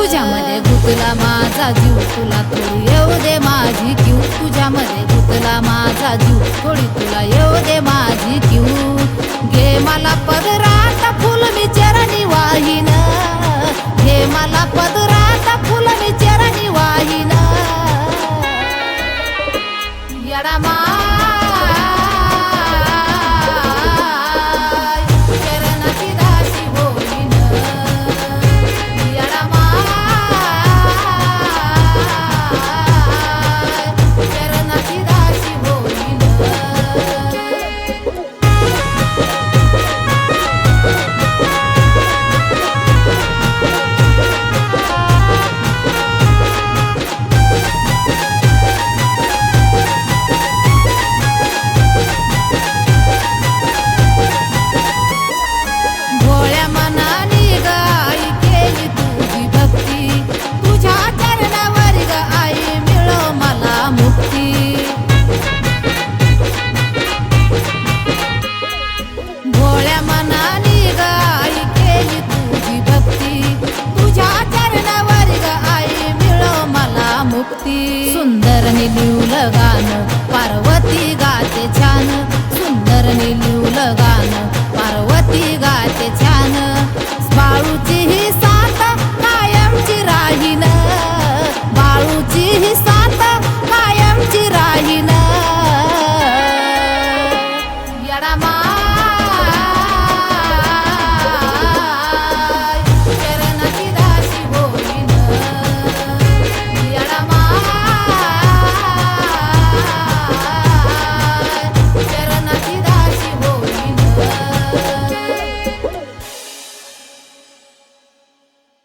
तुझ्यामध्ये घुतला माझा जीव. तुला थोडी येऊ दे माझी जीव तुझ्यामध्ये घुतला माझा जीव. थोडी तुला येऊ दे माझी